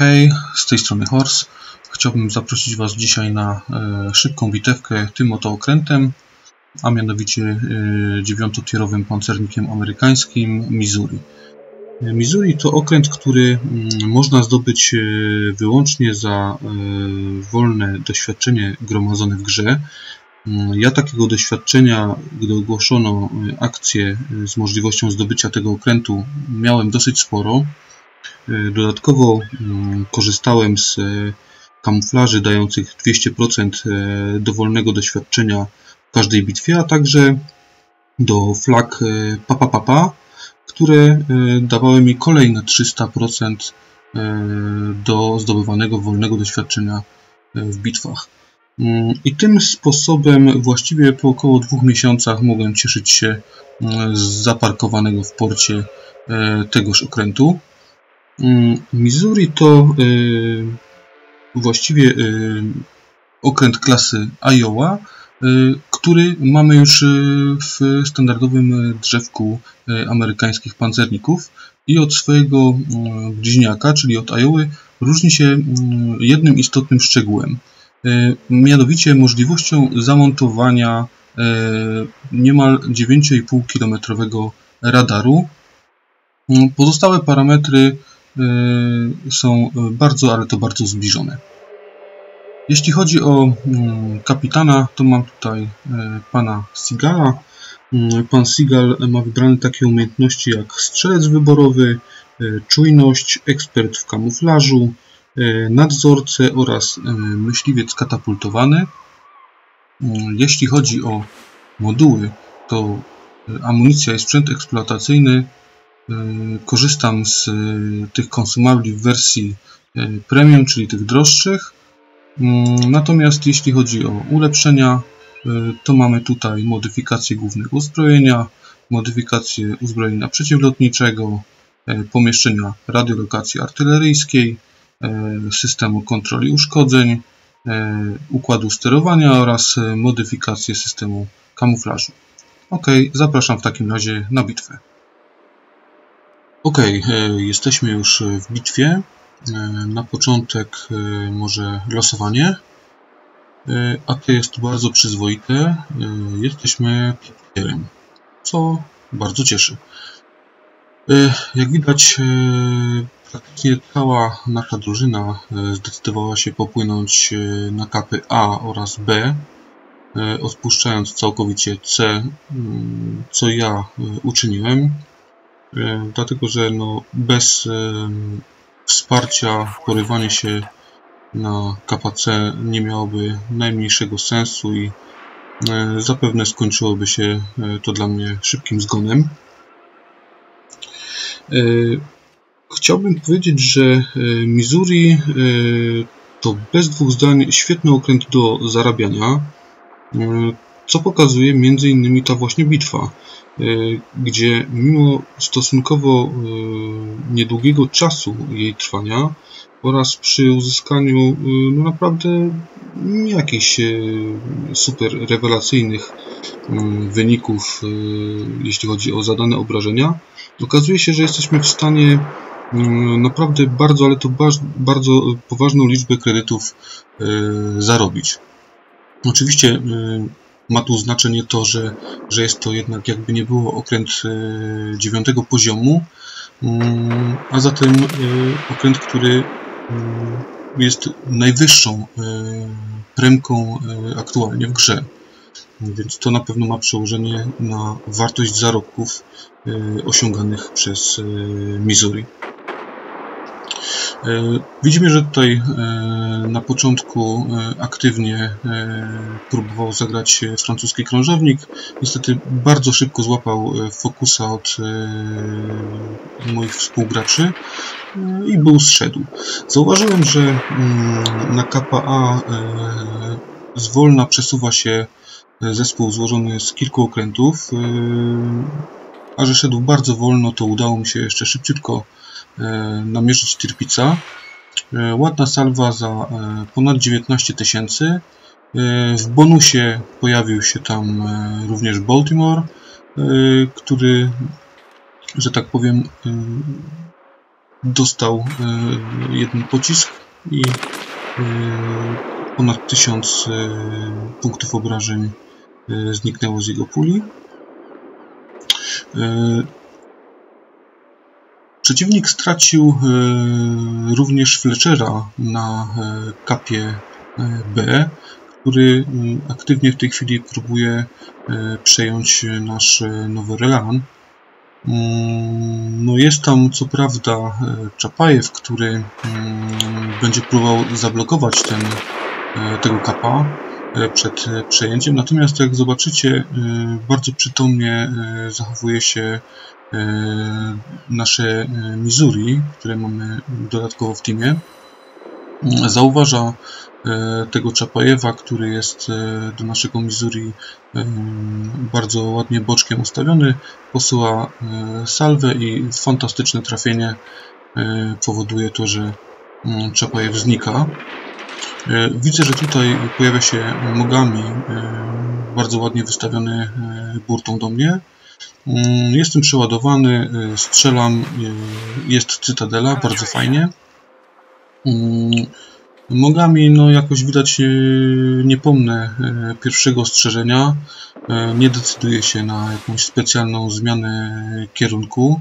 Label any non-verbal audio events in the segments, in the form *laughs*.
Hej, z tej strony Horse. Chciałbym zaprosić Was dzisiaj na e, szybką bitewkę tym oto okrętem, a mianowicie e, dziewiątotierowym pancernikiem amerykańskim Missouri. E, Missouri to okręt, który mm, można zdobyć wyłącznie za wolne doświadczenie gromadzone w grze. Mm, Ja takiego doświadczenia, gdy ogłoszono akcję z możliwością zdobycia tego okrętu, miałem dosyć sporo. E, Dodatkowo mm, korzystałem z e, kamuflaży dających 200% e, dowolnego doświadczenia w każdej bitwie, a także do flag Papa Papa, które dawały mi kolejne 300% e, do zdobywanego wolnego doświadczenia w bitwach. Mm, I tym sposobem właściwie po około dwóch miesiącach mogłem cieszyć się mm, z zaparkowanego w porcie tegoż okrętu. Mm, Missouri to y, właściwie y, okręt klasy Iowa, y, który mamy już w standardowym drzewku amerykańskich pancerników i od swojego y, bliźniaka, czyli od Iowy, różni się y, jednym istotnym szczegółem. Mianowicie możliwością zamontowania niemal 9,5 km radaru. Pozostałe parametry są bardzo, ale to bardzo zbliżone. Jeśli chodzi o mm, kapitana, to mam tutaj y, pana Sigala. Pan Sigal ma wybrane takie umiejętności jak strzelec wyborowy, y, czujność, ekspert w kamuflażu, y, nadzorcę oraz y, myśliwiec katapultowany. Jeśli chodzi o moduły, to y, amunicja i sprzęt eksploatacyjny y, korzystam z y, tych konsumabli w wersji y, premium, czyli tych droższych. Mm, Natomiast jeśli chodzi o ulepszenia, to mamy tutaj modyfikację głównego uzbrojenia, modyfikację uzbrojenia przeciwlotniczego, pomieszczenia radiolokacji artyleryjskiej, systemu kontroli uszkodzeń, układu sterowania oraz modyfikację systemu kamuflażu. Ok, zapraszam w takim razie na bitwę. Ok, jesteśmy już w bitwie. E, Na początek e, może losowanie, E, a to jest bardzo przyzwoite. E, Jesteśmy piętierem, co bardzo cieszy. E, Jak widać, e, praktycznie cała nasza drużyna e, zdecydowała się popłynąć e, na kapy A oraz B, e, odpuszczając całkowicie C, mm, co ja e, uczyniłem, e, dlatego że no, bez wsparcia porywanie się na KPC nie miałoby najmniejszego sensu i e, zapewne skończyłoby się e, to dla mnie szybkim zgonem. E, Chciałbym powiedzieć, że e, Missouri e, to bez dwóch zdań świetny okręt do zarabiania, e, co pokazuje między innymi ta właśnie bitwa, e, gdzie mimo stosunkowo e, niedługiego czasu jej trwania oraz przy uzyskaniu e, no naprawdę nie jakichś super rewelacyjnych mm, wyników, jeśli chodzi o zadane obrażenia, okazuje się, że jesteśmy w stanie mm, naprawdę bardzo, ale to bardzo poważną liczbę kredytów zarobić. Oczywiście ma tu znaczenie to, że, że jest to jednak jakby nie było okręt e, dziewiątego poziomu, mm, a zatem e, okręt, który mm, jest najwyższą e, premką aktualnie w grze. Więc to na pewno ma przełożenie na wartość zarobków osiąganych przez Missouri. E, Widzimy, że tutaj e, na początku e, aktywnie próbował zagrać francuski krążownik. Niestety bardzo szybko złapał fokusa od moich współgraczy i był zszedł. Zauważyłem, że mm, na KPA zwolna przesuwa się zespół złożony z kilku okrętów, a że szedł bardzo wolno, to udało mi się jeszcze szybciutko namierzyć Tirpica. E, Ładna salwa za e, ponad 19 tysięcy. E, W bonusie pojawił się tam e, również Baltimore, e, który, że tak powiem, e, dostał jeden pocisk i ponad 1000 punktów obrażeń zniknęło z jego puli. Przeciwnik stracił również Fletchera na kapie B, który mm, aktywnie w tej chwili próbuje e, przejąć nasz e, nowy Relan. Mm, no jest tam co prawda e, Czapajew, który mm, będzie próbował zablokować ten, tego kapa przed przejęciem, natomiast jak zobaczycie bardzo przytomnie zachowuje się nasze Missouri, które mamy dodatkowo w teamie. Zauważa E, tego Czapajewa, który jest e, do naszego Missouri e, bardzo ładnie boczkiem ustawiony, posyła salwę i fantastyczne trafienie powoduje to, że mm, Czapajew znika. Widzę, że tutaj pojawia się Mogami, bardzo ładnie wystawiony burtą do mnie. Mm, jestem przeładowany, strzelam, jest Cytadela, bardzo fajnie. Mm, Mogami, no jakoś widać, e, nie pomnę pierwszego ostrzeżenia. Nie decyduje się na jakąś specjalną zmianę kierunku,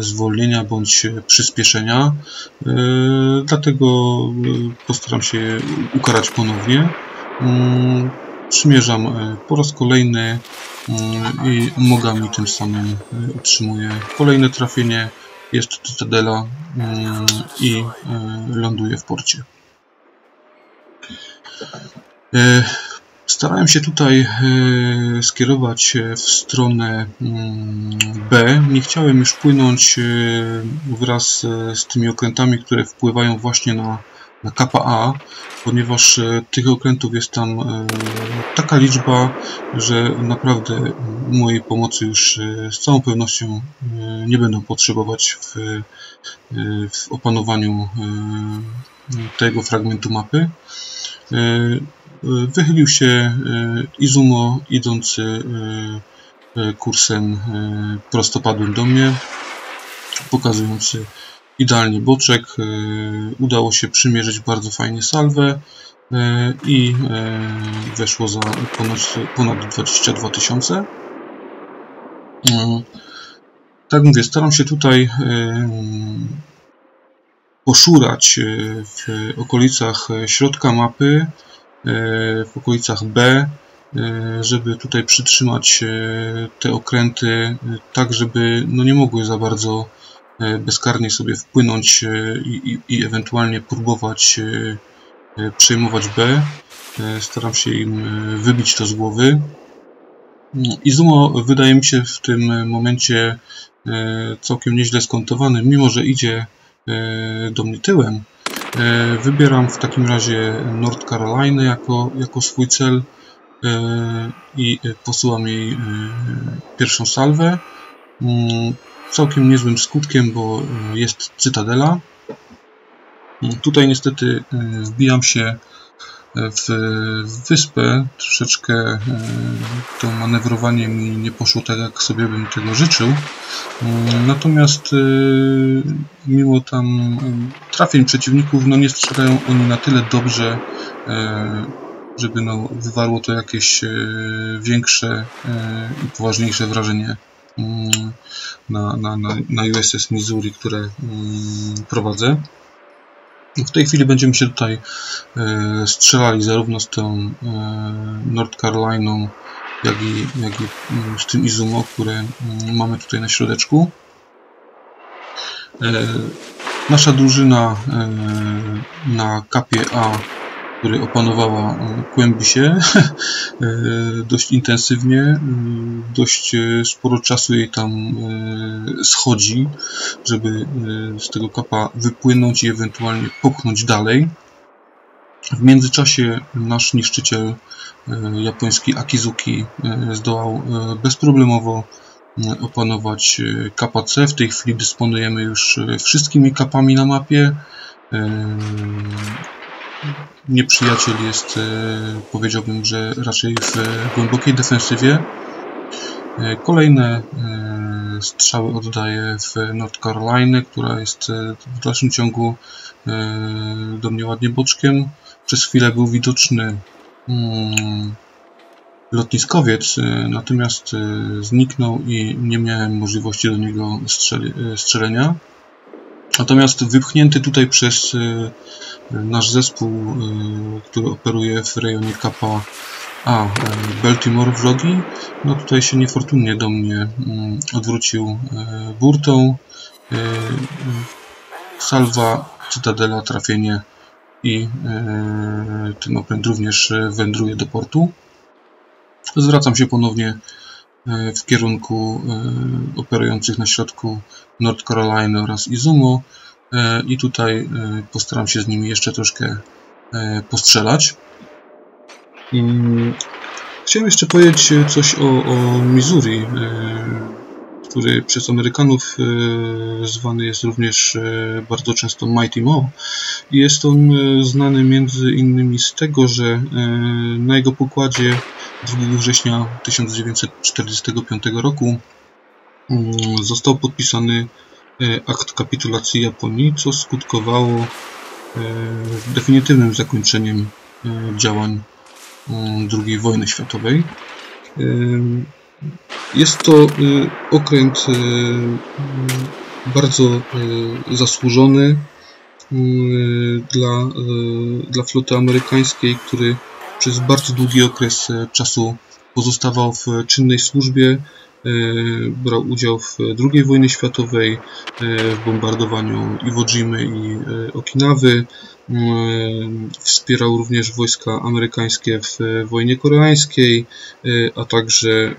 zwolnienia bądź przyspieszenia. Dlatego postaram się ukarać ponownie. Przymierzam po raz kolejny mm, i Mogami tym samym otrzymuję kolejne trafienie jest Cytadela mm, i e, ląduje w porcie. E, starałem się tutaj e, skierować w stronę mm, B. Nie chciałem już płynąć wraz z tymi okrętami, które wpływają właśnie na na kapa A, ponieważ e, tych okrętów jest tam e, taka liczba, że naprawdę mojej pomocy już e, z całą pewnością nie będą potrzebować w, w opanowaniu tego fragmentu mapy. Wychylił się Izumo idący kursem prostopadłym do mnie, pokazujący idealnie boczek. E, udało się przymierzyć bardzo fajnie salwę e, i e, weszło za ponad, ponad 22 tysiące. Tak mówię, staram się tutaj poszurać w okolicach środka mapy, w okolicach B, żeby tutaj przytrzymać te okręty tak, żeby no nie mogły za bardzo bezkarnie sobie wpłynąć e, i, i, i ewentualnie próbować e, przejmować B. Staram się im wybić to z głowy. Izumo wydaje mi się w tym momencie całkiem nieźle skontowany, mimo że idzie do mnie tyłem. Wybieram w takim razie North Carolina jako, jako swój cel i posyłam jej pierwszą salwę. Całkiem niezłym skutkiem, bo e, jest cytadela. Tutaj niestety e, wbijam się w wyspę. Troszeczkę e, to manewrowanie mi nie poszło tak, jak sobie bym tego życzył. Natomiast mimo tam trafień przeciwników, no nie strzelają oni na tyle dobrze, żeby no, wywarło to jakieś większe i poważniejsze wrażenie na, na, na, na USS Missouri, które mm, prowadzę. W tej chwili będziemy się tutaj e, strzelali zarówno z tą e, North Caroliną, jak i, jak i mm, z tym Izumo, które mamy tutaj na środeczku. E, nasza drużyna na kapie A który opanowała e, kłębi się *laughs* e, dość intensywnie. E, dość sporo czasu jej tam schodzi, żeby z tego kapa wypłynąć i ewentualnie popchnąć dalej. W międzyczasie nasz niszczyciel japoński Akizuki zdołał bezproblemowo opanować kapa C. W tej chwili dysponujemy już wszystkimi kapami na mapie nieprzyjaciel jest, e, powiedziałbym, że raczej w głębokiej defensywie. Kolejne strzały oddaję w North Carolina, która jest w dalszym ciągu do mnie ładnie boczkiem. Przez chwilę był widoczny mm, lotniskowiec, natomiast zniknął i nie miałem możliwości do niego strzelenia. Natomiast wypchnięty tutaj przez nasz zespół, który operuje w rejonie Kappa a, Baltimore wrogi, no tutaj się niefortunnie do mnie odwrócił burtą. Salwa, cytadela, trafienie i ten okręt również wędruje do portu. Zwracam się ponownie w kierunku operujących na środku North Carolina oraz Izumo i tutaj postaram się z nimi jeszcze troszkę postrzelać. Chciałem jeszcze powiedzieć coś o, o Missouri, który przez Amerykanów zwany jest również bardzo często Mighty Mo. Jest on znany między innymi z tego, że na jego pokładzie 2 września 1945 roku został podpisany akt kapitulacji Japonii, co skutkowało definitywnym zakończeniem działań II wojny światowej. Jest to okręt bardzo zasłużony dla, dla floty amerykańskiej, który przez bardzo długi okres czasu pozostawał w czynnej służbie, brał udział w II wojnie światowej, w bombardowaniu Iwo Jimy i Okinawy, wspierał również wojska amerykańskie w wojnie koreańskiej, a także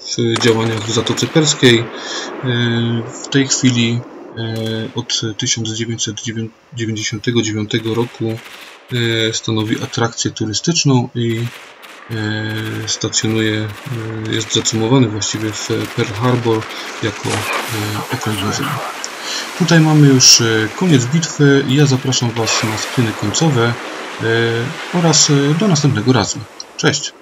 w działaniach w Zatoce Perskiej. W tej chwili od 1999 roku stanowi atrakcję turystyczną i stacjonuje, jest zacumowany właściwie w Pearl Harbor jako okręt benzyny. Tutaj mamy już koniec bitwy ja zapraszam Was na screeny końcowe oraz do następnego razu. Cześć!